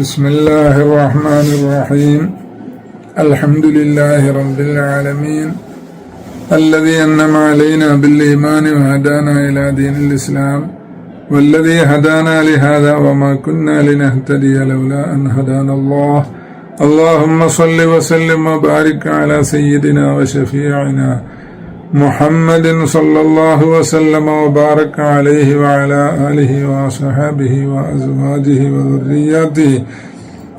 بسم الله الرحمن الرحيم. الحمد لله رب العالمين. الذي أنعم علينا بالإيمان وهدانا إلى دين الإسلام. والذي هدانا لهذا وما كنا لنهتدي لولا أن هدانا الله. اللهم صل وسلم وبارك على سيدنا وشفيعنا محمد صلى الله وسلم وبارك عليه وعلى آله وصحبه وأزواجه وذرياته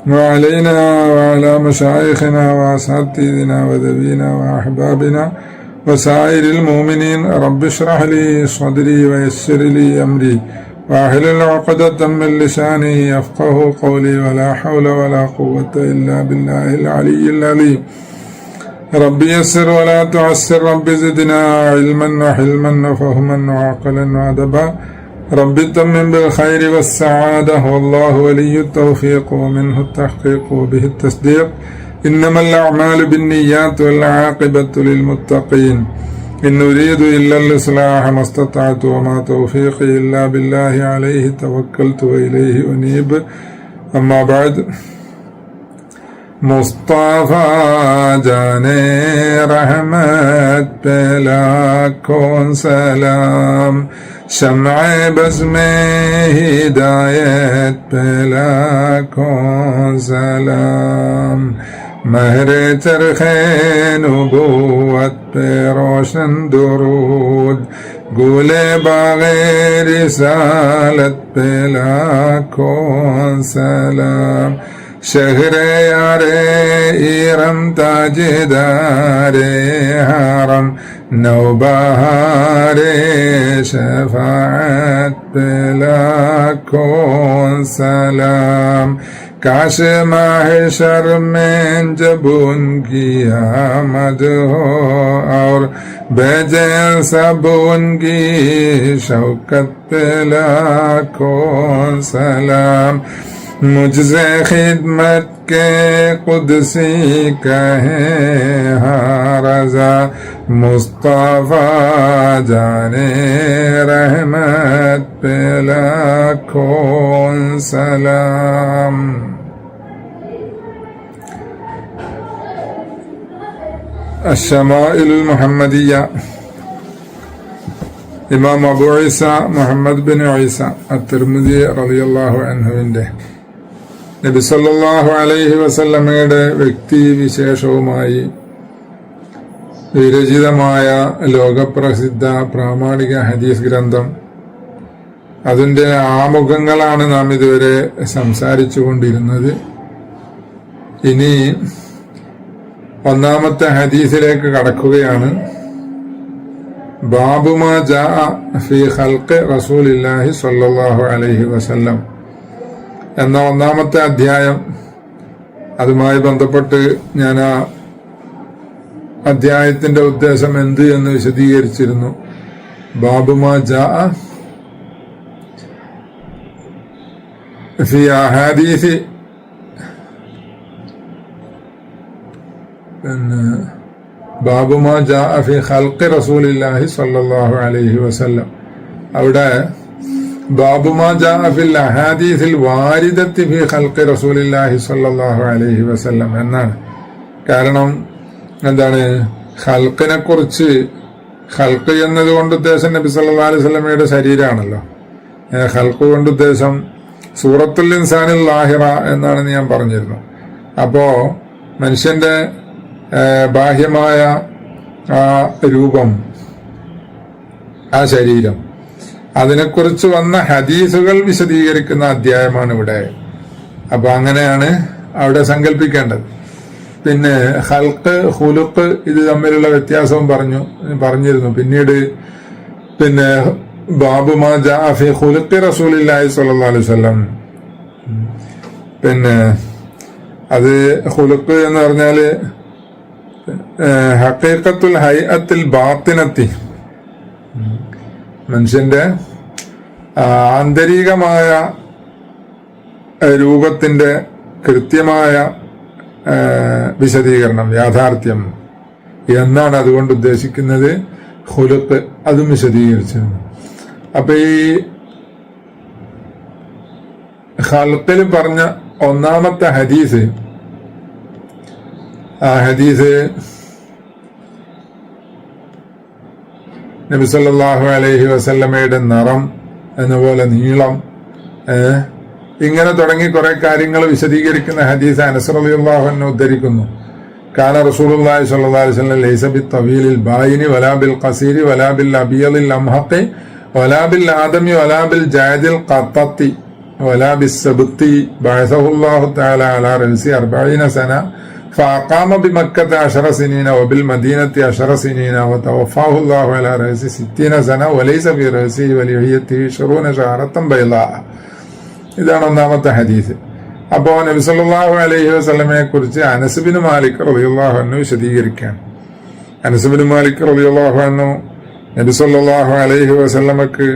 وعلينا وعلى مشايخنا وأساتذتنا وذوينا وأحبابنا وسائر المؤمنين رب اشرح لي صدري ويسر لي أمري واحلل عقدة من لساني يفقه قولي ولا حول ولا قوة إلا بالله العلي العليم رب يسر ولا تعسر رب زدنا علما وحلما وفهما وعقلا وأدبا. رب تمم بالخير والسعادة والله ولي التوفيق ومنه التحقيق وبه التصديق. إنما الأعمال بالنيات والعاقبة للمتقين. إن أريد إلا الإصلاح ما استطعت وما توفيقي إلا بالله عليه توكلت وإليه أنيب. أما بعد മുസ്തഫ ജനേ റഹ്മത് പെലാക്കോൻ സലാം. ഷമയ ബസ്മേ ഹിദായത് പെലാക്കോൻ സലാം. മഹരെ ചർഖേ നുബൂവത് പേ റോഷൻ ദുരൂദ് ഗുലെ ബാഗേ റിസാലത് പെലാക്കോൻ സലാം. रिसालत पे लाखों सलाम ഷഹ്റയാരെ ഈറം താജിദാരെ ഹാറം നൗബഹാരെ ഷഫാഅത്ത് लाखों सलाम काश माहशर में जब उनकी आमद हो और बेजे सब उनकी शौकत पे लाखों सलाम مجھ خدمت کے قدسی کا ہے ہاں رضا مصطفیٰ جانے رحمت پہ لاکھوں سلام۔ الشمائل المحمدية امام ابو عيسى محمد بن عيسى الترمذي رضي الله عنه عنده സല്ലല്ലാഹു അലൈഹി വസല്ലമയുടെ വ്യക്തി വിശേഷവുമായി വിരചിതമായ ലോകപ്രസിദ്ധ പ്രാമാണിക ഹദീസ് ഗ്രന്ഥം അതിന്റെ ആമുഖങ്ങളാണ് നാം ഇതുവരെ സംസാരിച്ചു കൊണ്ടിരുന്നത് ഇനി ഒന്നാമത്തെ ഹദീസിലേക്ക് കടക്കുകയാണ്. ബാബുമാ ജാ ഫി ഖൽഖ് റസൂലില്ലാഹി സല്ലാഹു അലൈഹി വസല്ലം എന്ന ഒന്നാമത്തെ അധ്യായം അതുമായി ബന്ധപ്പെട്ട് ഞാൻ ആ അധ്യായത്തിന്റെ ഉദ്ദേശം എന്ത് എന്ന് വിശദീകരിച്ചിരുന്നു. ബാബുമാ ജാ പിന്നെ ബാബുമാ ജാ ഫി ഖൽഖി റസൂലില്ലാഹി സ്വല്ലല്ലാഹു അലൈഹി വസല്ലം. അവിടെ വാരിദത്തി എന്നാണ്. കാരണം എന്താണ്? ഹൽക്കിനെ കുറിച്ച് ഹൽക്ക് എന്നത് കൊണ്ട് ഉദ്ദേശം നബി സല്ലാ അലൈഹി സ്വലമയുടെ ശരീരമാണല്ലോ ഹൽക്ക് കൊണ്ട് ഉദ്ദേശം സൂറത്തുൽ ഇൻസാനിൽ ലാഹിറ എന്നാണ് ഞാൻ പറഞ്ഞിരുന്നു. അപ്പോ മനുഷ്യന്റെ ബാഹ്യമായ ആ രൂപം ആ ശരീരം അതിനെക്കുറിച്ച് വന്ന ഹദീസുകൾ വിശദീകരിക്കുന്ന അധ്യായമാണ് ഇവിടെ അപ്പൊ അങ്ങനെയാണ് അവിടെ സങ്കല്പിക്കേണ്ടത് പിന്നെ ഹൽക്ക് ഹുലുക്ക് ഇത് തമ്മിലുള്ള വ്യത്യാസവും പറഞ്ഞു പറഞ്ഞിരുന്നു. പിന്നീട് പിന്നെ ബാബുമാ ജാഫി ഹുലുക്ക് റസൂലില്ലാഹി സ്വല്ലല്ലാഹു അലൈഹി പിന്നെ അത് ഹുലുക്ക് എന്ന് പറഞ്ഞാൽ ഹക്കീക്കത്തുൽ ഹൈഅത്തിൽ ബാത്തിനത്തി. മനുഷ്യന്റെ ആന്തരികമായ രൂപത്തിന്റെ കൃത്യമായ വിശദീകരണം യാഥാർത്ഥ്യം എന്നാണ് അതുകൊണ്ട് ഉദ്ദേശിക്കുന്നത്. ഹുലുക്ക് അതും വിശദീകരിച്ചത് അപ്പൊ ഈ ഹൽക്കിൽ പറഞ്ഞ ഒന്നാമത്തെ ഹദീസ് ആ ഹദീസ് നബി അലഹി വസല്ലമ്മയുടെ നിറം എന്നപോലെ നീളം ഇങ്ങനെ തുടങ്ങി കുറെ കാര്യങ്ങൾ വിശദീകരിക്കുന്ന ഹദീസ് അനസറലിയുള്ളാഹു എന്നെ ഉദ്ധരിക്കുന്നു. കാല റസൂലുള്ളാഹി സ്വല്ലല്ലാഹു അലൈഹി വസല്ലം ലൈസ ബി ബായിനി വലാ ബിൽ ഖസീരി വലാ ബിൽ അബിയലിൽ അംഹഖി വലാ ബിൽ ആദമി വലാ ബിൽ ജാദിൽ ഖത്തത്തി വലാ ബിസ് സബ്തി ബഅസഹുല്ലാഹു തആല അലാ റൻസി 40 സന فأقام بمكة عشر سنين وبالمدينة عشر سنين وتوفاه الله على رأس ستين سنة وليس في رأسه ولحيته عشرون شعرة بيضاء ഇതാണ് ഒന്നാമത്തെ ഹദീസ് അപ്പോ നബിസല്ലാഹു അലൈഹി വസ്ലമയെ കുറിച്ച് അനസുബിന് മാലിക് റളിയല്ലാഹു അൻഹു വിശദീകരിക്കാൻ അനസുബിന് മാലിക് റളിയല്ലാഹു അൻഹു നബിസല്ലാഹു അലൈഹി വസല്ലമക്ക്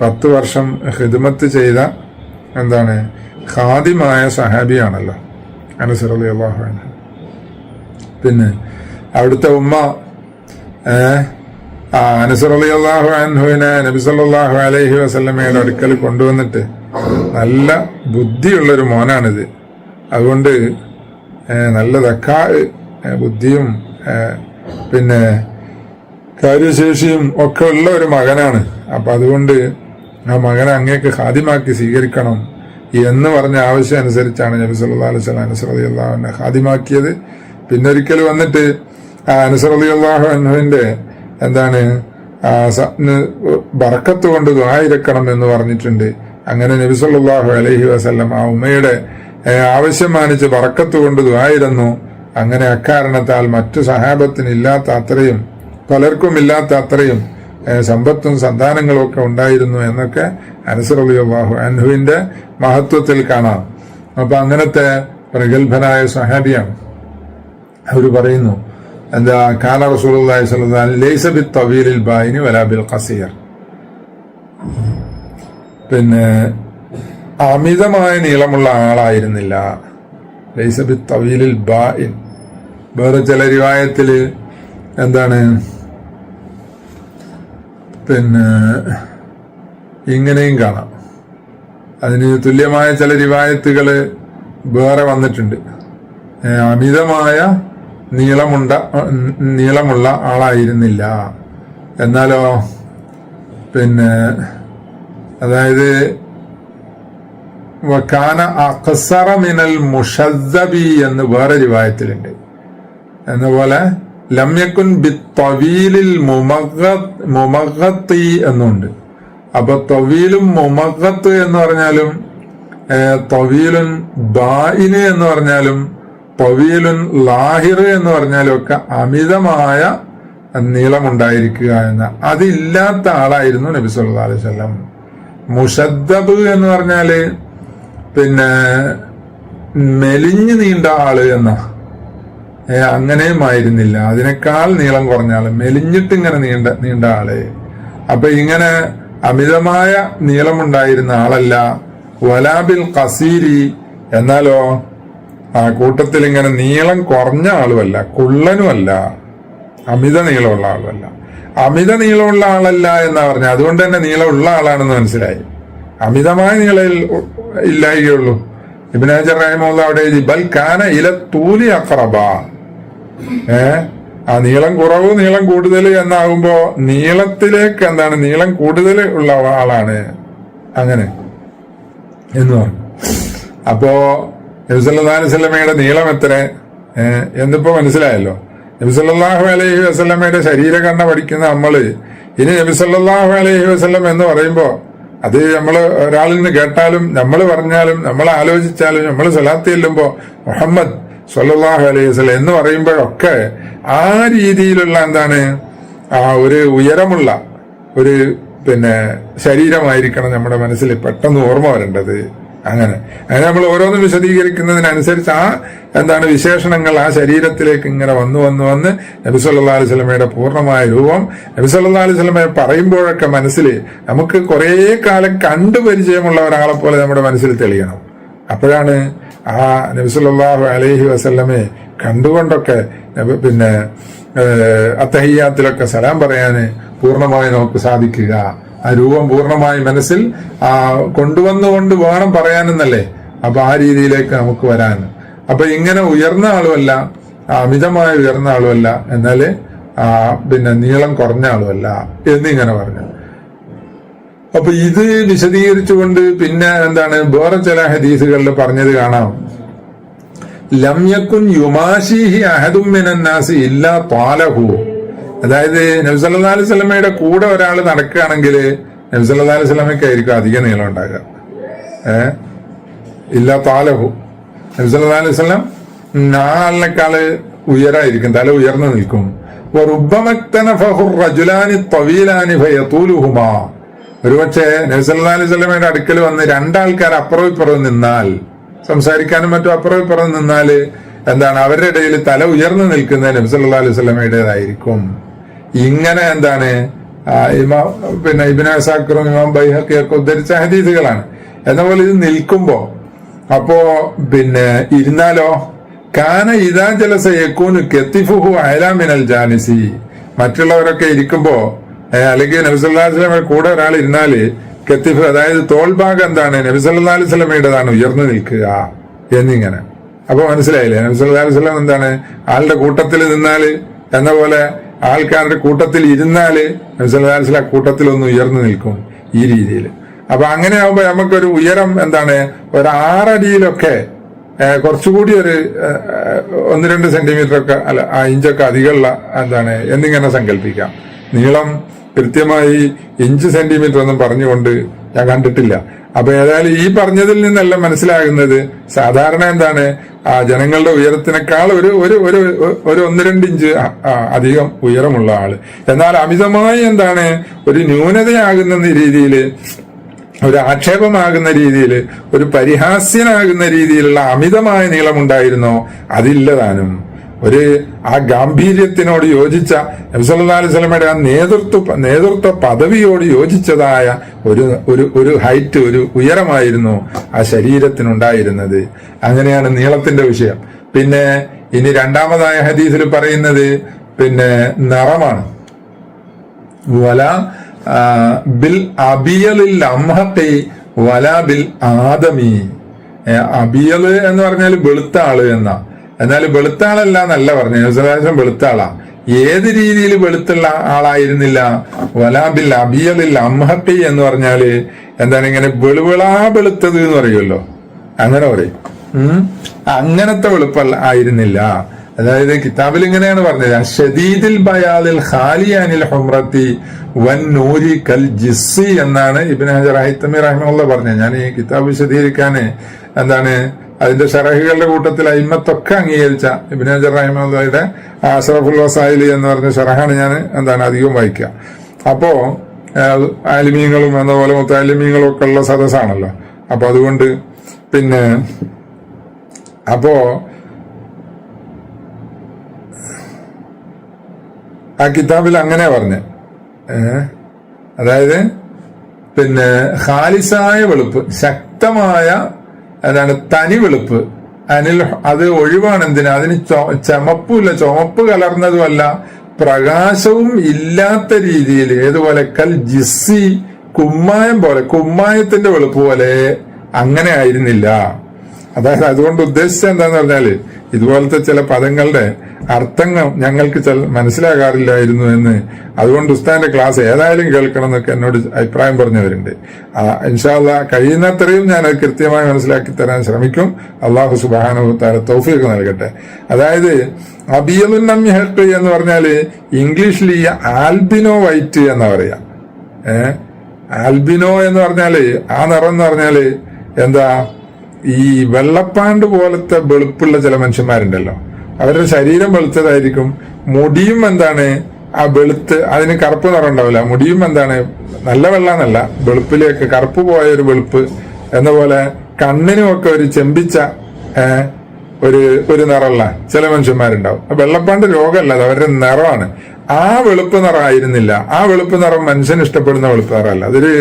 പത്ത് വർഷം ഹിദ്മത്ത് ചെയ്ത എന്താണ് ഖാദിമായ സഹാബിയാണല്ലോ അനസ് റളിയല്ലാഹു അൻഹു പിന്നെ അവിടുത്തെ ഉമ്മ ഏഹ് ആ അനസ് റളിയല്ലാഹു അൻഹുവിനെ നബി സല്ലല്ലാഹു അലൈഹി വസല്ലമയുടെ അടുക്കൽ കൊണ്ടുവന്നിട്ട് നല്ല ബുദ്ധിയുള്ളൊരു മോനാണിത്. അതുകൊണ്ട് നല്ല തക്കാ ബുദ്ധിയും പിന്നെ കാര്യശേഷിയും ഒക്കെ ഉള്ള ഒരു മകനാണ്. അപ്പം അതുകൊണ്ട് ആ മകനെ അങ്ങേക്ക് ഹാദിമാക്കി സ്വീകരിക്കണം എന്ന് പറഞ്ഞ ആവശ്യം അനുസരിച്ചാണ് നബി സല്ലല്ലാഹു അലൈഹി വസല്ലം അനസ് അള്ളാഹുവിനെ ഹാദിമാക്കിയത് പിന്നെ ഒരിക്കൽ വന്നിട്ട് അനുസർ അലി അൻഹുവിന്റെ എന്താണ് ബറക്കത്ത് കൊണ്ട് ദുഹായിരക്കണം എന്ന് പറഞ്ഞിട്ടുണ്ട്. അങ്ങനെ നബി സല്ലല്ലാഹു അലൈഹി വസല്ലം ആ ഉമ്മയുടെ ആവശ്യം മാനിച്ച് ബറക്കത്ത് കൊണ്ട് ദുഹായിരുന്നു അങ്ങനെ അക്കാരണത്താൽ മറ്റു സഹാബത്തിന് ഇല്ലാത്ത അത്രയും പലർക്കും ഇല്ലാത്ത അത്രയും സമ്പത്തും സന്താനങ്ങളും ഒക്കെ ഉണ്ടായിരുന്നു എന്നൊക്കെ അനസറിയാഹു അൻഹുവിന്റെ മഹത്വത്തിൽ കാണാം. അപ്പൊ അങ്ങനത്തെ പ്രഗത്ഭനായ സഹാബിയാണ്. അവർ പറയുന്നു എന്താ കാല റസൂലി തവീലിൽ ബായിനി വലാ ബിൽ ഖസീർ. പിന്നെ അമിതമായ നീളമുള്ള ആളായിരുന്നില്ല. ലൈസബി തവീലിൽ ബായിൻ വേറെ ചില റിവായത്തിൽ എന്താണ് പിന്നെ ഇങ്ങനെയും കാണാം. അതിന് തുല്യമായ ചില റിവായത്തുകൾ വേറെ വന്നിട്ടുണ്ട്. അമിതമായ നീളമുണ്ട നീളമുള്ള ആളായിരുന്നില്ല. എന്നാലോ പിന്നെ അതായത് വക്കാന അഖസറ മിനൽ മുഷദ്ദബി എന്ന് വേറെ രൂപായത്തിലുണ്ട് എന്നപോലെ ലമ്യക്കുൻ ബി തവീലിൽ മുമഗത്തി എന്നുണ്ട്. അപ്പൊ തൊവീലും മുമഗത്ത് എന്ന് പറഞ്ഞാലും തവീലും ബായിന് എന്ന് പറഞ്ഞാലും തൊവീലുൻ ലാഹിർ എന്ന് പറഞ്ഞാലൊക്കെ അമിതമായ നീളമുണ്ടായിരിക്കുക എന്ന അതില്ലാത്ത ആളായിരുന്നു നബി സല്ലാ അലൈഹി വസല്ലം. മുഷദ്ദബ് എന്ന് പറഞ്ഞാൽ പിന്നെ മെലിഞ്ഞു നീണ്ട ആൾ എന്ന ഏ, അങ്ങനെയും ആയിരുന്നില്ല അതിനേക്കാൾ നീളം കുറഞ്ഞ ആൾ മെലിഞ്ഞിട്ട് ഇങ്ങനെ നീണ്ട നീണ്ട ആൾ. അപ്പൊ ഇങ്ങനെ അമിതമായ നീളമുണ്ടായിരുന്ന ആളല്ല. വലാബിൽ കസീരി എന്നാലോ ആ കൂട്ടത്തിൽ ഇങ്ങനെ നീളം കുറഞ്ഞ ആളുമല്ല കുള്ളനുമല്ല അമിത നീളമുള്ള ആളുമല്ല. അമിത നീളമുള്ള ആളല്ല എന്നാ പറഞ്ഞ അതുകൊണ്ട് തന്നെ നീളമുള്ള ആളാണെന്ന് മനസ്സിലായി. അമിതമായ നീളയിൽ ഇല്ലായികയുള്ളൂ. ഇബിനാജർ റഹിമുള്ള അവിടെ എഴുതി ബൽ കാന ഇല തൂലി അക്രബ ഏ? ആ നീളം കുറവ് നീളം കൂടുതൽ എന്നാകുമ്പോ നീളത്തിലേക്ക് എന്താണ്? നീളം കൂടുതൽ ഉള്ള ആളാണ്. അങ്ങനെ എന്ന് പറഞ്ഞു. അപ്പോ നബിസല്ലാഹു വസ്ലമയുടെ നീളം എത്ര എന്നിപ്പോ മനസ്സിലായല്ലോ. നബിസല്ലാഹു അലൈഹി വസ്ലമയുടെ ശരീരഘടന പഠിക്കുന്ന നമ്മൾ ഇനി നബിസല്ലാഹു അലൈഹി വസ്ലം എന്ന് പറയുമ്പോ അത് നമ്മൾ ഒരാളിൽ നിന്ന് കേട്ടാലും നമ്മൾ പറഞ്ഞാലും നമ്മൾ ആലോചിച്ചാലും നമ്മൾ സ്വലാത്തി ചെല്ലുമ്പോ മുഹമ്മദ് സല്ലല്ലാഹു അലൈഹി വസ്ലം എന്ന് പറയുമ്പോഴൊക്കെ ആ രീതിയിലുള്ള എന്താണ്? ആ ഒരു ഉയരമുള്ള ഒരു പിന്നെ ശരീരമായിരിക്കണം നമ്മുടെ മനസ്സിൽ പെട്ടെന്ന് ഓർമ്മ വരേണ്ടത്. അങ്ങനെ. അങ്ങനെ നമ്മൾ ഓരോന്നും വിശദീകരിക്കുന്നതിനനുസരിച്ച് ആ എന്താണ് വിശേഷണങ്ങൾ ആ ശരീരത്തിലേക്ക് ഇങ്ങനെ വന്നു വന്നു വന്ന് നബി സല്ലല്ലാഹു അലൈഹി സ്വലമയുടെ പൂർണമായ രൂപം നബി സല്ലല്ലാഹു അലൈഹി വസല്ലമയെ പറയുമ്പോഴൊക്കെ മനസ്സിൽ നമുക്ക് കുറേ കാലം കണ്ടു പരിചയമുള്ള ഒരാളെ പോലെ നമ്മുടെ മനസ്സിൽ തെളിയണം. അപ്പോഴാണ് ആ നബി സല്ലല്ലാഹു അലൈഹി വസല്ലമെ കണ്ടുകൊണ്ടൊക്കെ പിന്നെ അത്തഹിയാത്തിലൊക്കെ സലാം പറയാന് പൂർണമായി നമുക്ക് സാധിക്കുക. രൂപം പൂർണമായി മനസ്സിൽ കൊണ്ടുവന്നുകൊണ്ട് വേണം പറയാനെന്നല്ലേ? അപ്പൊ ആ രീതിയിലേക്ക് നമുക്ക് വരാൻ. അപ്പൊ ഇങ്ങനെ ഉയർന്ന ആളുമല്ല അമിതമായ ഉയർന്ന ആളുമല്ല എന്നാൽ പിന്നെ നീളം കുറഞ്ഞ ആളുമല്ല എന്നിങ്ങനെ പറഞ്ഞു അപ്പൊ ഇത് വിശദീകരിച്ചുകൊണ്ട് പിന്നെ എന്താണ് വേറെ ചില ഹദീസുകളിൽ പറഞ്ഞത് കാണാം. ലംയക്കുൻ യുമാശിഹി അഹദുമിനാസി ഇല്ലാ പാലഹു അതായത് നബ്സല്ലാ അലൈഹി സ്വലമയുടെ കൂടെ ഒരാൾ നടക്കുകയാണെങ്കിൽ നബ്സല്ലാ അലൈഹി സ്വലമയ്ക്കായിരിക്കും അധിക നീളം ഉണ്ടാകുക. ഏഹ് ഇല്ല താലഹു. നബ്സല്ലാ അലൈഹി സ്വലം നാലിനേക്കാൾ ഉയരായിരിക്കും തല ഉയർന്നു നിൽക്കും. ഒരുപക്ഷെ നബ്സല്ലാ അലൈഹി സ്വലമയുടെ അടുക്കൽ വന്ന് രണ്ടാൾക്കാർ അപ്പുറവും ഇപ്പുറവും നിന്നാൽ സംസാരിക്കാനും മറ്റും അപ്പുറവും ഇപ്പുറവും നിന്നാൽ എന്താണ്? അവരുടെ ഇടയിൽ തല ഉയർന്നു നിൽക്കുന്നത് നബ്സല്ലാ അലൈഹി സ്വലമയുടേതായിരിക്കും ഇങ്ങനെ എന്താണ് ഇമാം പിന്നെ ഇബിൻ അസാക്കറും ഇമാം ബൈഹക്കിയൊക്കെ ഉദ്ധരിച്ച ഹദീസുകളാണ്. എന്ന പോലെ ഇത് നിൽക്കുമ്പോ അപ്പോ പിന്നെ ഇരുന്നാലോ? കാന ഇതാ ജലസ യക്കൂന് കെത്തിഫുഹു അയലാമിനൽ ജാനിസി മറ്റുള്ളവരൊക്കെ ഇരിക്കുമ്പോ അല്ലെങ്കിൽ നബിസല്ലാ വസ്ലമയുടെ കൂടെ ഒരാൾ ഇരുന്നാൽ കെത്തിഫ് അതായത് തോൾഭാഗം എന്താണ് നബിസല്ലാ അലൈഹി സ്വലമയുടേതാണ് ഉയർന്നു നിൽക്കുക എന്നിങ്ങനെ. അപ്പൊ മനസ്സിലായില്ലേ? നബിസല്ലാ അലൈഹി സ്വലം എന്താണ് ആളുടെ കൂട്ടത്തിൽ നിന്നാൽ എന്ന പോലെ ആൾക്കാരുടെ കൂട്ടത്തിൽ ഇരുന്നാൽ സ്വലം കൂട്ടത്തിൽ ഒന്ന് ഉയർന്നു നിൽക്കും ഈ രീതിയിൽ അപ്പൊ അങ്ങനെ ആവുമ്പോൾ നമുക്കൊരു ഉയരം എന്താണ്? ഒരു ആറടിയിലൊക്കെ കുറച്ചുകൂടി ഒരു ഒന്ന് രണ്ട് സെന്റിമീറ്റർ ഒക്കെ അല്ല ആ ഇഞ്ചൊക്കെ അധികമുള്ള എന്താണ് എന്നിങ്ങനെ സങ്കല്പിക്കാം. നീളം കൃത്യമായി ഇഞ്ച് സെന്റിമീറ്റർ ഒന്നും പറഞ്ഞുകൊണ്ട് ഞാൻ കണ്ടിട്ടില്ല. അപ്പൊ ഏതായാലും ഈ പറഞ്ഞതിൽ നിന്നെല്ലാം മനസ്സിലാകുന്നത്. സാധാരണ എന്താണ്? ജനങ്ങളുടെ ഉയരത്തിനേക്കാൾ ഒരു ഒരു ഒരു ഒരു ഒന്ന് രണ്ട് ഇഞ്ച് അധികം ഉയരമുള്ള ആൾ എന്നാൽ അമിതമായി എന്താണ്? ഒരു ന്യൂനതയാകുന്ന രീതിയിൽ ഒരു ആക്ഷേപമാകുന്ന രീതിയിൽ ഒരു പരിഹാസ്യനാകുന്ന രീതിയിലുള്ള അമിതമായ നീളമുണ്ടായിരുന്നോ? അതില്ലതാനും ഒരു ആ ഗാംഭീര്യത്തിനോട് യോജിച്ച നബ്സല്ലാ സ്വലമയുടെ ആ നേതൃത്വ നേതൃത്വ പദവിയോട് യോജിച്ചതായ ഒരു ഒരു ഒരു ഹൈറ്റ് ഒരു ഉയരമായിരുന്നു ആ ശരീരത്തിനുണ്ടായിരുന്നത്. അങ്ങനെയാണ് നീളത്തിന്റെ വിഷയം. പിന്നെ ഇനി രണ്ടാമതായ ഹദീസിൽ പറയുന്നത് പിന്നെ നിറമാണ്. വല ബിൽ അബിയലിൽ അമ്മത്തെ വല ബിൽ ആദമി. അബിയൽ എന്ന് പറഞ്ഞാൽ വെളുത്ത ആൾ എന്ന. എന്നാൽ വെളുത്ത ആളല്ല എന്നല്ല പറഞ്ഞു യേശുദാസം വെളുത്ത ആളാ ഏത് രീതിയിൽ വെളുത്തുള്ള ആളായിരുന്നില്ല? വലാബിൽ അബിയലിൽ അംഹത്തി എന്ന് പറഞ്ഞാൽ എന്താണ് ഇങ്ങനെ വെളുവിളാ വെളുത്തത് എന്ന് പറയുമല്ലോ. അങ്ങനെ പറയും. അങ്ങനത്തെ വെളുപ്പല്ല ആയിരുന്നില്ല. അതായത് കിതാബിൽ ഇങ്ങനെയാണ് പറഞ്ഞത്. ഷദീദിൽ ബയാലിൽ ഖാലിയാനിൽ ഹുമ്രത്തി വൻ നൂരി കൽ ജിസ്സി എന്നാണ് ഇബിൻ ഹജർ ഹൈത്തമി റഹ്മുള്ള പറഞ്ഞത്. ഞാൻ ഈ കിതാബ് വിശദീകരിക്കാന് എന്താണ് അതിന്റെ ഷറഹുകളുടെ കൂട്ടത്തിൽ അയിമത്തൊക്കെ അംഗീകരിച്ച ഇബിനാജർ റഹിമുള്ളയുടെ അഷറഫുൽ വസായിലി എന്ന് പറഞ്ഞ ഷറഹാണ് ഞാൻ എന്താണ് അധികം വായിക്കുക. അപ്പോ ആലിമീങ്ങളും അതുപോലെ പോലെ മുത്താലിമീങ്ങളും ഒക്കെ ഉള്ള സദസ്സാണല്ലോ. അപ്പൊ അതുകൊണ്ട് പിന്നെ അപ്പോ ആ കിതാബിൽ അങ്ങനെ പറഞ്ഞ്. അതായത് പിന്നെ ഖാലിസായ വെളുപ്പ് ശക്തമായ എന്താണ് തനി വെളുപ്പ്. അനിൽ അത് ഒഴിവാണ് എന്തിനാ? അതിന് ചമപ്പുമില്ല. ചുമപ്പ് കലർന്നതുമല്ല. പ്രകാശവും ഇല്ലാത്ത രീതിയിൽ ഏതുപോലെ കൽ ജിസ്സി കുമ്മായം പോലെ കുമ്മായത്തിന്റെ വെളുപ്പ് പോലെ അങ്ങനെ ആയിരുന്നില്ല. അതായത് അതുകൊണ്ട് ഉദ്ദേശിച്ചത് എന്താന്ന് പറഞ്ഞാൽ ഇതുപോലത്തെ ചില പദങ്ങളുടെ അർത്ഥങ്ങൾ ഞങ്ങൾക്ക് മനസ്സിലാകാറില്ലായിരുന്നു എന്ന്. അതുകൊണ്ട് ഉസ്താന്റെ ക്ലാസ് ഏതായാലും കേൾക്കണം എന്നൊക്കെ എന്നോട് അഭിപ്രായം പറഞ്ഞവരുണ്ട്. ഇൻഷാല്ല കഴിയുന്നത്രയും ഞാൻ അത് കൃത്യമായി മനസ്സിലാക്കി തരാൻ ശ്രമിക്കും. അള്ളാഹു സുബാനുത്താല തൗഫീഖ് നൽകട്ടെ. അതായത് അബിയലുന്നമ്യഹട്ട് എന്ന് പറഞ്ഞാൽ ഇംഗ്ലീഷിൽ ഈ ആൽബിനോ വൈറ്റ് എന്നാ പറയാ. ഏഹ് ആൽബിനോ എന്ന് പറഞ്ഞാൽ ആ നിറം എന്ന് പറഞ്ഞാൽ എന്താ? ഈ വെള്ളപ്പാണ്ട് പോലത്തെ വെളുപ്പുള്ള ചില മനുഷ്യന്മാരുണ്ടല്ലോ. അവരുടെ ശരീരം വെളുത്തതായിരിക്കും. മുടിയും എന്താണ് ആ വെളുത്ത് അതിന് കറുപ്പ് നിറം ഉണ്ടാവില്ല മുടിയും എന്താണ് നല്ല വെള്ളാന്നല്ല വെളുപ്പിലേക്ക് കറുപ്പ് പോയ ഒരു വെളുപ്പ് എന്ന പോലെ കണ്ണിനുമൊക്കെ ഒരു ചെമ്പിച്ച ഒരു ഒരു നിറമുള്ള ചില മനുഷ്യന്മാരുണ്ടാവും. വെള്ളപ്പാണ്ട് രോഗമല്ല അത് അവരുടെ നിറമാണ്. ആ വെളുപ്പ് നിറമായിരുന്നില്ല. ആ വെളുപ്പ് നിറം മനുഷ്യന് ഇഷ്ടപ്പെടുന്ന വെളുപ്പ് നിറമല്ല. അതൊരു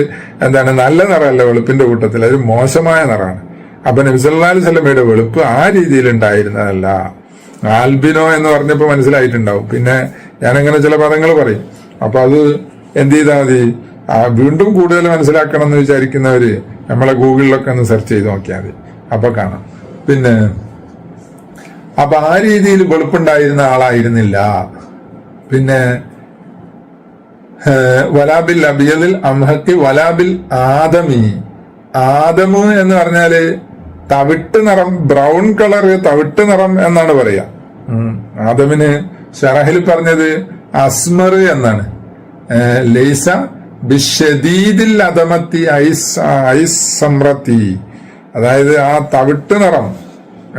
എന്താണ് നല്ല നിറമല്ല വെളുപ്പിന്റെ കൂട്ടത്തിൽ. അതൊരു മോശമായ നിറമാണ്. അപ്പൊ നബിസല്ലാലി സ്വലമയുടെ വെളുപ്പ് ആ രീതിയിൽ ഉണ്ടായിരുന്നതല്ല. ആൽബിനോ എന്ന് പറഞ്ഞപ്പോൾ മനസ്സിലായിട്ടുണ്ടാവും. പിന്നെ ഞാനങ്ങനെ ചില പദങ്ങൾ പറയും. അപ്പൊ അത് എന്ത് ചെയ്താൽ മതി? വീണ്ടും കൂടുതൽ മനസ്സിലാക്കണം എന്ന് വിചാരിക്കുന്നവര് നമ്മളെ ഗൂഗിളിലൊക്കെ ഒന്ന് സെർച്ച് ചെയ്ത് നോക്കിയാൽ മതി. അപ്പൊ കാണാം. പിന്നെ അപ്പൊ ആ രീതിയിൽ വെളുപ്പുണ്ടായിരുന്ന ആളായിരുന്നില്ല. പിന്നെ വലാബിൽ അബിയതിൽ അംഹത്തി വലാബിൽ ആദമി. ആദമ് എന്ന് പറഞ്ഞാൽ തവിട്ട് നിറം ബ്രൗൺ കളർ തവിട്ട് നിറം എന്നാണ് പറയാ. ആദമിന് ഷറഹിൽ പറഞ്ഞത് അസ്മർ എന്നാണ്. ലൈസ ബിഷദീദിൽ അദമത്തി ഐസ് ഐസ് സമ്രത്തി. അതായത് ആ തവിട്ട് നിറം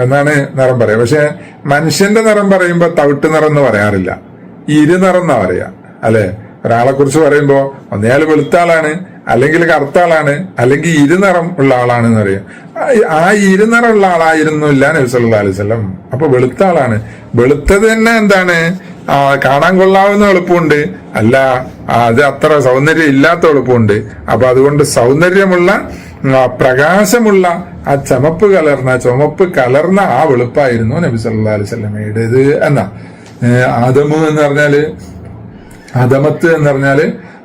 എന്നാണ് നിറം പറയാ. പക്ഷെ മനുഷ്യന്റെ നിറം പറയുമ്പോ തവിട്ട് നിറം എന്ന് പറയാറില്ല. ഇരുനിറം എന്നാ പറയാ. അല്ലെ? ഒരാളെ കുറിച്ച് പറയുമ്പോ ഒന്നയാൾ വെളുത്ത ആളാണ് അല്ലെങ്കിൽ കറുത്ത ആളാണ് അല്ലെങ്കിൽ ഇരുനിറം ഉള്ള ആളാണ് എന്ന് പറയും ആ- ഇരുനിറം ഉള്ള ആളായിരുന്നു ഇല്ല നബി സല്ലല്ലാഹു അലൈഹി വസല്ലം. അപ്പൊ വെളുത്ത ആളാണ് വെളുത്തത് തന്നെ എന്താണ്? കാണാൻ കൊള്ളാവുന്ന എളുപ്പമുണ്ട്. അല്ല അത് അത്ര സൗന്ദര്യം ഇല്ലാത്ത എളുപ്പമുണ്ട്. അപ്പൊ അതുകൊണ്ട് സൗന്ദര്യമുള്ള പ്രകാശമുള്ള ആ ചമപ്പ് കലർന്ന ചുമപ്പ് കലർന്ന ആ വെളുപ്പായിരുന്നു നബി സല്ലല്ലാഹു അലൈഹി വസല്ലമയുടേത് എന്നാ. ആദമു എന്ന് പറഞ്ഞാൽ അദമത്ത് എന്ന് പറഞ്ഞാൽ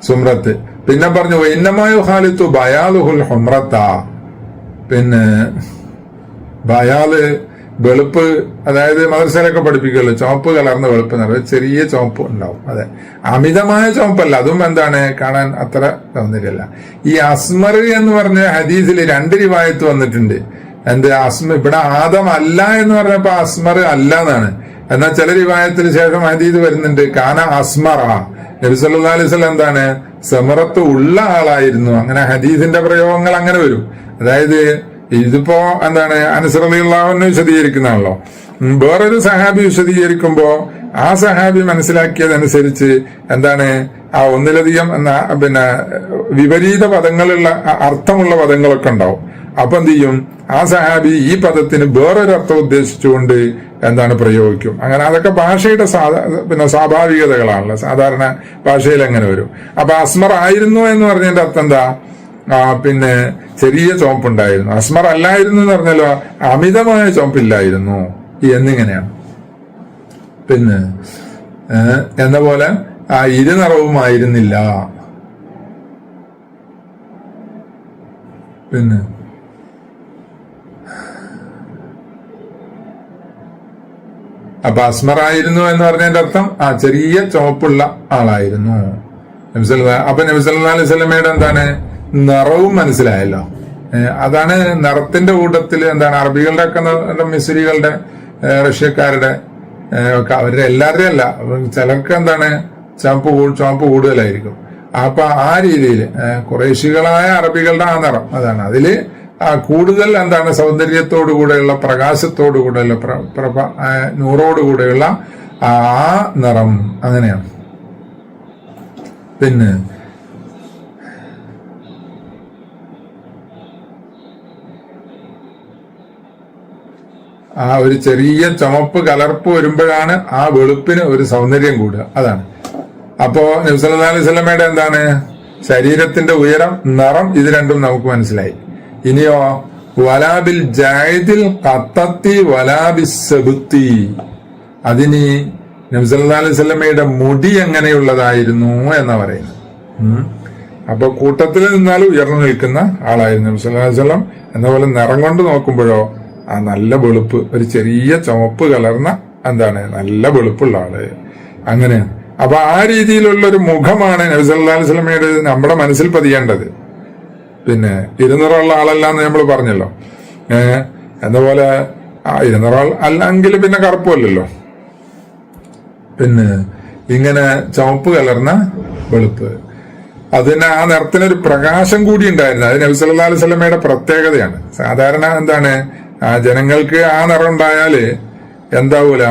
സുമ്രത്ത്. പിന്നെ പറഞ്ഞു വൈന്നമായ ഹാലിത്തു ബയാലുഹുൽ ഹുമ്രത്ത. പിന്നെ ബയാൽ വെളുപ്പ് അതായത് മദർസയിലൊക്കെ പഠിപ്പിക്കുമല്ലോ ചുവപ്പ് കലർന്ന വെളുപ്പ് എന്ന് പറയുന്നത് ചെറിയ ചുവപ്പ് ഉണ്ടാവും അതെ. അമിതമായ ചുവപ്പല്ല അതും എന്താണ് കാണാൻ അത്ര തോന്നിട്ടില്ല ഈ അസ്മർ എന്ന് പറഞ്ഞ ഹദീസിൽ രണ്ട് രൂപായത്ത് വന്നിട്ടുണ്ട്. എന്ത്? അസ്മ ഇവിടെ ആദം അല്ല എന്ന് പറഞ്ഞപ്പോ അസ്മർ അല്ല എന്നാണ്. എന്നാൽ ചില രൂപായത്തിന് ശേഷം ഹദീദ് വരുന്നുണ്ട് കാന അസ്മറ. നബി സല്ലല്ലാഹു അലൈഹി വസല്ലം എന്താണ്? സമറത്ത് ഉള്ള ആളായിരുന്നു. അങ്ങനെ ഹദീസിന്റെ പ്രയോഗങ്ങൾ അങ്ങനെ വരും. അതായത് ഇതിപ്പോ എന്താണ്? അനുസൃതിയുള്ളവന്ന് വിശദീകരിക്കുന്നതാണല്ലോ. വേറൊരു സഹാബി വിശദീകരിക്കുമ്പോ ആ സഹാബി മനസ്സിലാക്കിയതനുസരിച്ച് എന്താണ്? ആ ഒന്നിലധികം എന്നാ പിന്നെ വിപരീത പദങ്ങളുള്ള അർത്ഥമുള്ള പദങ്ങളൊക്കെ ഉണ്ടാവും. അപ്പൊ എന്ത് ചെയ്യും? ആ സഹാബി ഈ പദത്തിന് വേറൊരു അർത്ഥം ഉദ്ദേശിച്ചുകൊണ്ട് എന്താണ് പ്രയോഗിക്കും? അങ്ങനെ അതൊക്കെ ഭാഷയുടെ സാധാ പിന്നെ സ്വാഭാവികതകളാണല്ലോ. സാധാരണ ഭാഷയിൽ അങ്ങനെ വരും? അപ്പൊ അസ്മർ ആയിരുന്നു എന്ന് പറഞ്ഞതിന്റെ അർത്ഥം എന്താ? പിന്നെ ചെറിയ ചോമ്പുണ്ടായിരുന്നു അസ്മർ അല്ലായിരുന്നു എന്ന് പറഞ്ഞാലോ അമിതമായ ചോമ്പില്ലായിരുന്നു എന്നിങ്ങനെയാണ്. പിന്നെ എന്ന പോലെ ആ ഇരുനിറവുമായിരുന്നില്ല. പിന്നെ അപ്പൊ അസ്മറായിരുന്നു എന്ന് പറഞ്ഞതിന്റെ അർത്ഥം ആ ചെറിയ ചുവപ്പുള്ള ആളായിരുന്നു. അപ്പൊ നബിസല്ലാ അലൈഹി സ്വലമയുടെ എന്താണ്? നിറവും മനസ്സിലായല്ലോ. അതാണ് നിറത്തിന്റെ കൂട്ടത്തിൽ എന്താണ്? അറബികളുടെ ഒക്കെ മിസ്രികളുടെ റഷ്യക്കാരുടെ ഒക്കെ അവരുടെ എല്ലാവരുടെയും അല്ല. ചിലർക്ക് എന്താണ്? ചുവപ്പ് ചുവപ്പ് കൂടുതലായിരിക്കും. അപ്പൊ ആ രീതിയിൽ കുറേശികളായ അറബികളുടെ ആ നിറം അതാണ്. അതിൽ കൂടുതൽ എന്താണ് സൗന്ദര്യത്തോടു കൂടെയുള്ള പ്രകാശത്തോടു കൂടെയുള്ള പ്ര- പ്രഭ നൂറോടുകൂടെയുള്ള നൂറോടു കൂടെയുള്ള ആ നിറം അങ്ങനെയാണ്. പിന്നെ ആ ഒരു ചെറിയ ചുമപ്പ് കലർപ്പ് വരുമ്പോഴാണ് ആ വെളുപ്പിന് ഒരു സൗന്ദര്യം കൂടുക. അതാണ്. അപ്പോ നബ്സല്ലാ അലൈഹി സ്വലമയുടെ എന്താണ്? ശരീരത്തിന്റെ ഉയരം നിറം ഇത് രണ്ടും നമുക്ക് മനസ്സിലായി. ഇനിയോ വലാബിൽ ജായദിൽ കത്തത്തി വലാബി സെബുത്തി. അതിന് നബ്സല്ലാ അലൈഹി സ്വലമയുടെ മുടി എങ്ങനെയുള്ളതായിരുന്നു എന്നാ പറയുന്നത്. അപ്പൊ കൂട്ടത്തിൽ നിന്നാലും ഉയർന്നു നിൽക്കുന്ന ആളായിരുന്നു നബി അലൈഹി എന്ന പോലെ നിറം കൊണ്ട് നോക്കുമ്പോഴോ ആ നല്ല വെളുപ്പ് ഒരു ചെറിയ ചുവപ്പ് കലർന്ന എന്താണ് നല്ല വെളുപ്പുള്ള ആൾ. അങ്ങനെ. അപ്പൊ ആ രീതിയിലുള്ള ഒരു മുഖമാണ് നബി സല്ലല്ലാഹു അലൈഹി വസല്ലമയുടെ നമ്മുടെ മനസ്സിൽ പതിയേണ്ടത്. പിന്നെ ഇരുന്നൂറുള്ള ആളല്ല എന്ന് നമ്മൾ പറഞ്ഞല്ലോ. ഏഹ് എന്നപോലെ ഇരുന്നൂറാൾ അല്ലെങ്കിൽ പിന്നെ കറുപ്പല്ലല്ലോ പിന്നെ ഇങ്ങനെ ചുവപ്പ് കലർന്ന വെളുപ്പ്. അതിന് ആ നിറത്തിനൊരു പ്രകാശം കൂടി ഉണ്ടായിരുന്നു. അത് നബി അലൈഹി സ്വലമയുടെ പ്രത്യേകതയാണ്. സാധാരണ എന്താണ് ആ ജനങ്ങൾക്ക് ആ നിറം ഉണ്ടായാൽ എന്താവൂല?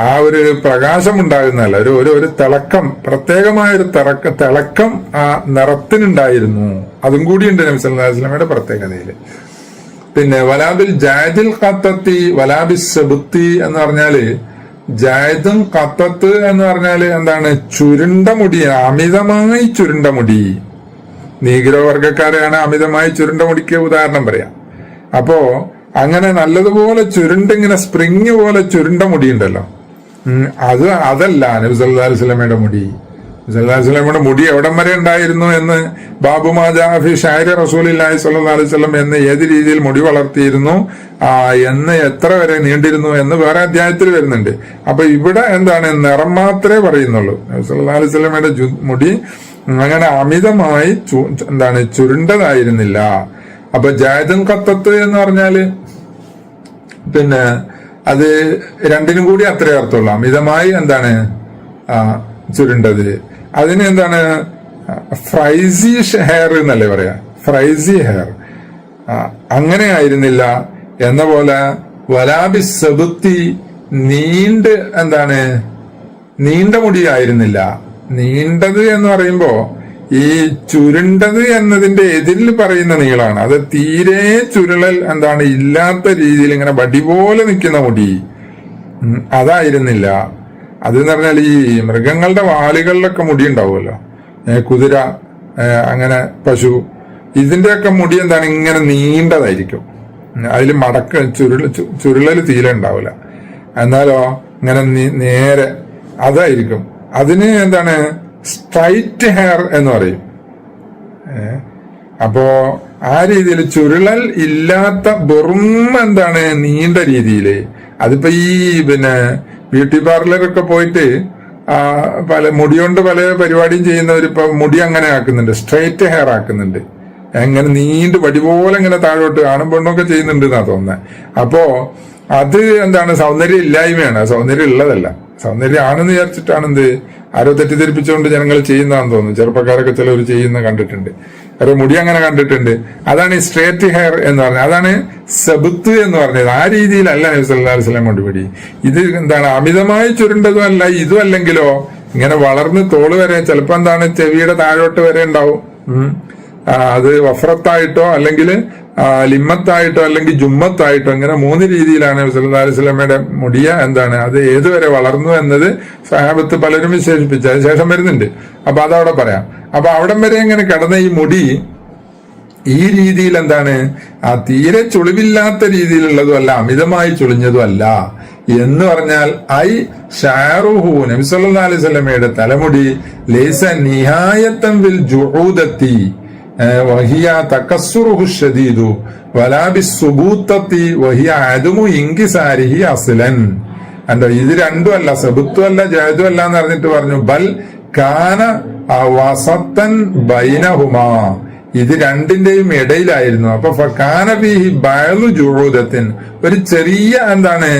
ആ ഒരു പ്രകാശം ഉണ്ടാകുന്നതല്ല ഒരു ഒരു ഒരു തിളക്കം പ്രത്യേകമായ ഒരു തിളക്ക തിളക്കം ആ നിറത്തിനുണ്ടായിരുന്നു. അതും കൂടിയുണ്ട് നബി സല്ലല്ലാഹു അലൈഹി വസല്ലമയുടെ പ്രത്യേകതയിൽ. പിന്നെ വലാബിൽ ജായദിൽ കത്തത്തി വലാബിൽ സെബുത്തി എന്ന് പറഞ്ഞാൽ ജായദും കത്തത്ത് എന്ന് പറഞ്ഞാൽ എന്താണ്? ചുരുണ്ട മുടി അമിതമായി ചുരുണ്ട മുടി. നീഗ്രോ വർഗക്കാരെയാണ് അമിതമായി ചുരുണ്ട മുടിക്ക് ഉദാഹരണം പറയാം. അപ്പോ അങ്ങനെ നല്ലതുപോലെ ചുരുണ്ടിങ്ങനെ സ്പ്രിങ് പോലെ ചുരുണ്ട മുടി ഉണ്ടല്ലോ ഉം, അത് അതല്ല നബി സല്ലല്ലാഹു അലൈഹി വസല്ലമയുടെ മുടി. സ്വലമിയുടെ മുടി എവിടം വരെ ഉണ്ടായിരുന്നു എന്ന് ബാബു മാജാഫി ഷാരി റസൂലില്ലാഹി സല്ലാ അലൈഹി വസല്ലം എന്ന് ഏത് രീതിയിൽ മുടി വളർത്തിയിരുന്നു എന്ന് എത്ര വരെ നീണ്ടിരുന്നു എന്ന് വേറെ അധ്യായത്തിൽ വരുന്നുണ്ട്. അപ്പൊ ഇവിടെ എന്താണ് നിറം മാത്രമേ പറയുന്നുള്ളൂ. വസല്ലമയുടെ ജു- മുടി അങ്ങനെ അമിതമായി എന്താണ് ചുരുണ്ടതായിരുന്നില്ല. അപ്പൊ ജായദൻ കത്തത്ത് എന്ന് പറഞ്ഞാൽ പിന്നെ അത് രണ്ടിനും കൂടി അത്രേ അർത്ഥമുള്ളൂ. അമിതമായി എന്താണ് ചുരുണ്ടത്. അതിന് എന്താണ് ഫ്രൈസി ഹെയർ എന്നല്ലേ പറയാ? Frizzy hair. അങ്ങനെ ആയിരുന്നില്ല എന്ന പോലെ വലാബി സെബുത്തി നീണ്ട് എന്താണ് നീണ്ട മുടി ആയിരുന്നില്ല. നീണ്ടത് എന്ന് പറയുമ്പോ ഈ ചുരുണ്ടത് എന്നതിന്റെ എതിരിൽ പറയുന്ന നീളാണ് അത് തീരെ ചുരുളൽ എന്താണ് ഇല്ലാത്ത രീതിയിൽ ഇങ്ങനെ വടി പോലെ നിൽക്കുന്ന മുടി. അതായിരുന്നില്ല. അതെന്ന് പറഞ്ഞാൽ ഈ മൃഗങ്ങളുടെ വാലുകളിലൊക്കെ മുടി ഉണ്ടാവുമല്ലോ. കുതിര അങ്ങനെ പശു ഇതിന്റെയൊക്കെ മുടി എന്താണ് ഇങ്ങനെ നീണ്ടതായിരിക്കും. അതിൽ മടക്ക ചുരുള ചുരുളൽ തീരെ ഉണ്ടാവില്ല. എന്നാലോ ഇങ്ങനെ നേരെ അതായിരിക്കും. അതിന് എന്താണ് സ്ട്രൈറ്റ് ഹെയർ എന്ന് പറയും? അപ്പോ ആ രീതിയിൽ ചുരുളൽ ഇല്ലാത്ത വെറും എന്താണ് നീണ്ട രീതിയിൽ. അതിപ്പോ ഈ പിന്നെ ബ്യൂട്ടി പാർലറൊക്കെ പോയിട്ട് പല മുടി കൊണ്ട് പല പരിപാടിയും ചെയ്യുന്നവർ ഇപ്പൊ മുടി അങ്ങനെ ആക്കുന്നുണ്ട് സ്ട്രൈറ്റ് ഹെയർ ആക്കുന്നുണ്ട്. എങ്ങനെ നീണ്ട് വടി പോലെ ഇങ്ങനെ താഴോട്ട് ആണും പെണ്ണൊക്കെ ചെയ്യുന്നുണ്ട് എന്നാ തോന്നുന്നത് അപ്പോ അത് എന്താണ് സൗന്ദര്യം ഇല്ലായ്മയാണ്. സൗന്ദര്യം ഉള്ളതല്ല. സൗന്ദര്യം ആണെന്ന് വിചാരിച്ചിട്ടാണ് എന്ത് ആരോ തെറ്റിദ്ധരിപ്പിച്ചുകൊണ്ട് ജനങ്ങൾ ചെയ്യുന്നതാന്ന് തോന്നുന്നു. ചെറുപ്പക്കാരൊക്കെ ചിലവർ ചെയ്യുന്ന കണ്ടിട്ടുണ്ട്. അവരെ മുടി അങ്ങനെ കണ്ടിട്ടുണ്ട്. അതാണ് ഈ സ്ട്രേറ്റ് ഹെയർ എന്ന് പറഞ്ഞത്. അതാണ് സബുത്ത് എന്ന് പറഞ്ഞത്. ആ രീതിയിലല്ല നബി അലൈഹി വസല്ലം കൊണ്ടുപിടി. ഇത് എന്താണ് അമിതമായി ചുരുണ്ടതും അല്ല ഇതും അല്ലെങ്കിലോ ഇങ്ങനെ വളർന്ന് തോൾ വരെ ചിലപ്പോ എന്താണ് ചെവിയുടെ താഴോട്ട് വരെ ഉണ്ടാവും. അത് വഫ്രത്തായിട്ടോ അല്ലെങ്കിൽ ലിമ്മത്തായിട്ടോ അല്ലെങ്കിൽ ജുമ്മത്തായിട്ടോ ഇങ്ങനെ മൂന്ന് രീതിയിലാണ് സല്ലല്ലാഹു അലൈഹി വസല്ലമയുടെ മുടിയ എന്താണ്? അത് ഏതുവരെ വളർന്നു എന്നത് സഹാബത്ത് പലരും വിശേഷിപ്പിച്ചു. അതിനുശേഷം വരുന്നുണ്ട്. അപ്പൊ അതവിടെ പറയാം. അപ്പൊ അവിടം വരെ ഇങ്ങനെ കിടന്ന ഈ മുടി ഈ രീതിയിൽ എന്താണ്? ആ തീരെ ചുളിവില്ലാത്ത രീതിയിലുള്ളതും അല്ല അമിതമായി ചുളിഞ്ഞതും അല്ല. എന്ന് പറഞ്ഞാൽ ഐ ഷാറുഹു നബിസ് അലൈഹി സ്വലമയുടെ തലമുടി ലേസ നിഹായത്തം വിൽ ജുഊദത്തി. ഏഹ് വഹിയ തകസ്സുറുഹു ഷദീദു വലാ ബിസ്സുബൂത്തത്തി വഹിയ അദമു ഇൻകിസാരിഹി അസ്ലൻ. കണ്ടോ ഇത് രണ്ടും അല്ല സബുത്തും അല്ല ജയതും അല്ല എന്ന് പറഞ്ഞിട്ട് പറഞ്ഞു ബൽ കാന വസത്തൻ ബൈനഹുമാ. ഇത് രണ്ടിന്റെയും ഇടയിലായിരുന്നു. അപ്പൊ ഫക്കാന ഫീഹി ബയലു ജുഹൂദത്തിൻ ഒരു ചെറിയ എന്താണ്?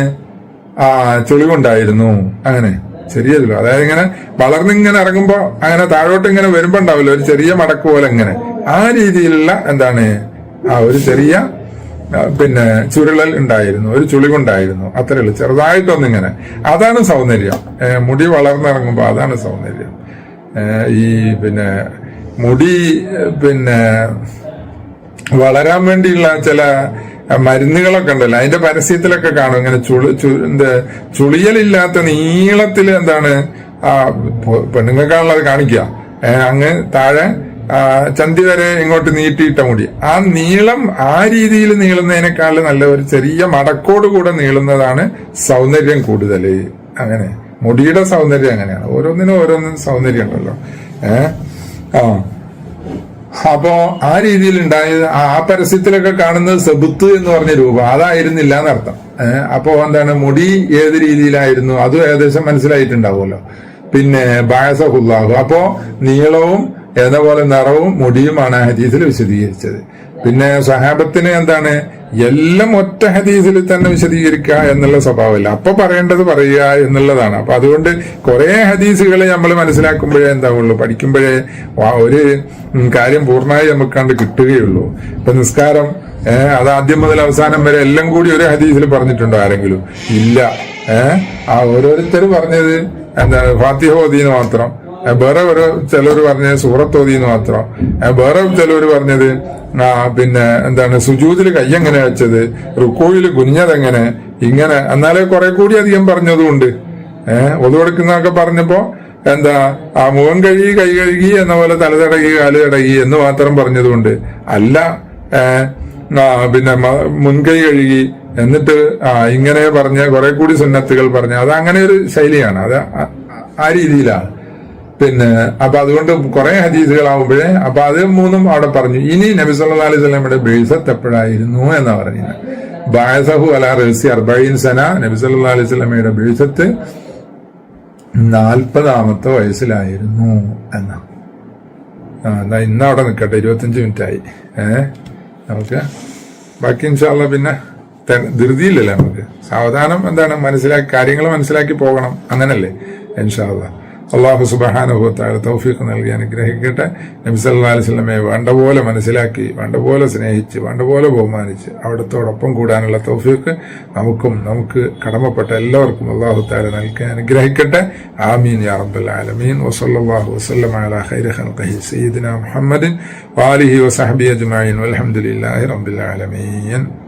ആ ചുളിവുണ്ടായിരുന്നു. അങ്ങനെ ചെറിയ അതായത് ഇങ്ങനെ വളർന്നിങ്ങനെ ഇറങ്ങുമ്പോ അങ്ങനെ താഴോട്ട് ഇങ്ങനെ വരുമ്പോ ഉണ്ടാവില്ല. ഒരു ചെറിയ മടക്ക് പോലെ ഇങ്ങനെ. ആ രീതിയിലുള്ള എന്താണ് ആ ഒരു ചെറിയ പിന്നെ ചുരുളൽ ഉണ്ടായിരുന്നു ഒരു ചുളിവുണ്ടായിരുന്നു. അത്രേ ഉള്ളൂ. ചെറുതായിട്ടൊന്നിങ്ങനെ. അതാണ് സൗന്ദര്യം. മുടി വളർന്നിറങ്ങുമ്പോൾ അതാണ് സൗന്ദര്യം. ഈ പിന്നെ മുടി പിന്നെ വളരാൻ വേണ്ടിയുള്ള ചില മരുന്നുകളൊക്കെ ഉണ്ടല്ലോ. അതിന്റെ പരസ്യത്തിലൊക്കെ കാണും. ഇങ്ങനെ ചുളി ചുളിയലില്ലാത്ത നീളത്തിൽ എന്താണ് ആ പെണ്ണുങ്ങൾക്കാണുള്ളത് കാണിക്കുക. അങ്ങ് താഴെ ചന്തി വരെ ഇങ്ങോട്ട് നീട്ടിയിട്ട മുടി. ആ നീളം ആ രീതിയിൽ നീളുന്നതിനേക്കാൾ നല്ല ഒരു ചെറിയ മടക്കോട് കൂടെ നീളുന്നതാണ് സൗന്ദര്യം കൂടുതൽ. അങ്ങനെ. മുടിയുടെ സൗന്ദര്യം അങ്ങനെയാണ്. ഓരോന്നിനും ഓരോന്നും സൗന്ദര്യം ഉണ്ടല്ലോ. ഏഹ് ആ. അപ്പോ ആ രീതിയിൽ ഉണ്ടായത് ആ പരസ്യത്തിലൊക്കെ കാണുന്നത് സെബുത്ത് എന്ന് പറഞ്ഞ രൂപം. അതായിരുന്നില്ല എന്നർത്ഥം. അപ്പോ എന്താണ്? മുടി ഏത് രീതിയിലായിരുന്നു? അതും ഏകദേശം മനസ്സിലായിട്ടുണ്ടാവുമല്ലോ. പിന്നെ ബായസഹുല്ലാഹു. അപ്പോ നീളവും എന്നപോലെ നിറവും മുടിയുമാണ് ഹദീസിൽ വിശദീകരിച്ചത്. പിന്നെ സഹാബത്തിന് എന്താണ്? എല്ലാം ഒറ്റ ഹദീസിൽ തന്നെ വിശദീകരിക്കുക എന്നുള്ള സ്വഭാവമില്ല. അപ്പൊ പറയേണ്ടത് പറയുക എന്നുള്ളതാണ്. അപ്പൊ അതുകൊണ്ട് കുറെ ഹദീസുകൾ നമ്മൾ മനസ്സിലാക്കുമ്പോഴേ എന്താവുള്ളൂ. പഠിക്കുമ്പോഴേ ഒരു കാര്യം പൂർണമായി നമുക്ക് കണ്ട് കിട്ടുകയുള്ളൂ. ഇപ്പൊ നിസ്കാരം അത് ആദ്യം മുതൽ അവസാനം വരെ എല്ലാം കൂടി ഒരു ഹദീസിൽ പറഞ്ഞിട്ടുണ്ടോ ആരെങ്കിലും? ഇല്ല. ഏഹ് ആ ഓരോരുത്തർ പറഞ്ഞത് എന്താണ്? ഫാത്തിഹോദീന്ന് മാത്രം. വേറെ ഒരു ചിലർ പറഞ്ഞത് സൂറത്ത് എന്ന് മാത്രം വേറെ ചിലർ പറഞ്ഞത് ആ പിന്നെ എന്താണ് സുജൂതിൽ കയ്യെങ്ങനെ വെച്ചത് റുക്കോയിൽ കുനിഞ്ഞതെങ്ങനെ ഇങ്ങനെ എന്നാലേ കുറെ കൂടി അധികം പറഞ്ഞതുകൊണ്ട് ഏഹ് ഒതുകൊടുക്കുന്നൊക്കെ പറഞ്ഞപ്പോ എന്താ ആ മുഖം കഴുകി കൈ കഴുകി എന്ന പോലെ തലതടകി കാൽ തടകി എന്ന് മാത്രം പറഞ്ഞതുകൊണ്ട് അല്ല പിന്നെ മുൻകൈ കഴുകി എന്നിട്ട് ആ ഇങ്ങനെ പറഞ്ഞ കുറെ കൂടി സുന്നത്തുകൾ പറഞ്ഞ അത് അങ്ങനെ ഒരു ശൈലിയാണ്. അത് ആ രീതിയിലാണ്. പിന്നെ അപ്പൊ അതുകൊണ്ട് കുറെ ഹദീസുകളാവുമ്പോഴേ അപ്പൊ അത് മൂന്നും അവിടെ പറഞ്ഞു. ഇനി നബി സല്ലാ അലൈഹി സ്വലമിയുടെ ബേസത്ത് എപ്പോഴായിരുന്നു എന്നാ പറഞ്ഞത് ബായസഹു അല റസി അർബൈൻ സന നബി സല്ലാ അലൈഹി സ്വലമയുടെ ബേസത്ത് നാൽപ്പതാമത്തെ വയസ്സിലായിരുന്നു എന്നാ. എന്നാ ഇന്ന് അവിടെ നിൽക്കട്ടെ ഇരുപത്തഞ്ച് മിനിറ്റ് ആയി ഏ? നമുക്ക് ബാക്കി ഇൻഷാല്ല പിന്നെ ധൃതിയില്ലല്ലേ നമുക്ക്. സാവധാനം എന്താണ് മനസ്സിലാക്കി കാര്യങ്ങൾ മനസ്സിലാക്കി പോകണം. അങ്ങനല്ലേ? ഇൻഷാല്ല അള്ളാഹു സുബഹാനുഭവത്തായ തൗഫീഖ് നൽകി അനുഗ്രഹിക്കട്ടെ. നബി സല്ലല്ലാഹു അലൈഹി വസല്ലമയെ വേണ്ട പോലെ മനസ്സിലാക്കി വേണ്ട പോലെ സ്നേഹിച്ച് വേണ്ട പോലെ ബഹുമാനിച്ച് അവിടത്തോടൊപ്പം കൂടാനുള്ള തൗഫീഖ് നമുക്കും നമുക്ക് കടമപ്പെട്ട എല്ലാവർക്കും അള്ളാഹു താല നൽകി അനുഗ്രഹിക്കട്ടെ. ആമീൻ യാ റബ്ബൽ ആലമീൻ. വസല്ലല്ലാഹു വസല്ലം അലാ ഖൈരി ഖൽഖിഹി സയ്യിദിന മുഹമ്മദിൻ വാലിഹി വസഹബി അജ്മഈൻ. വൽഹംദുലില്ലാഹി റബ്ബിൽ ആലമീൻ.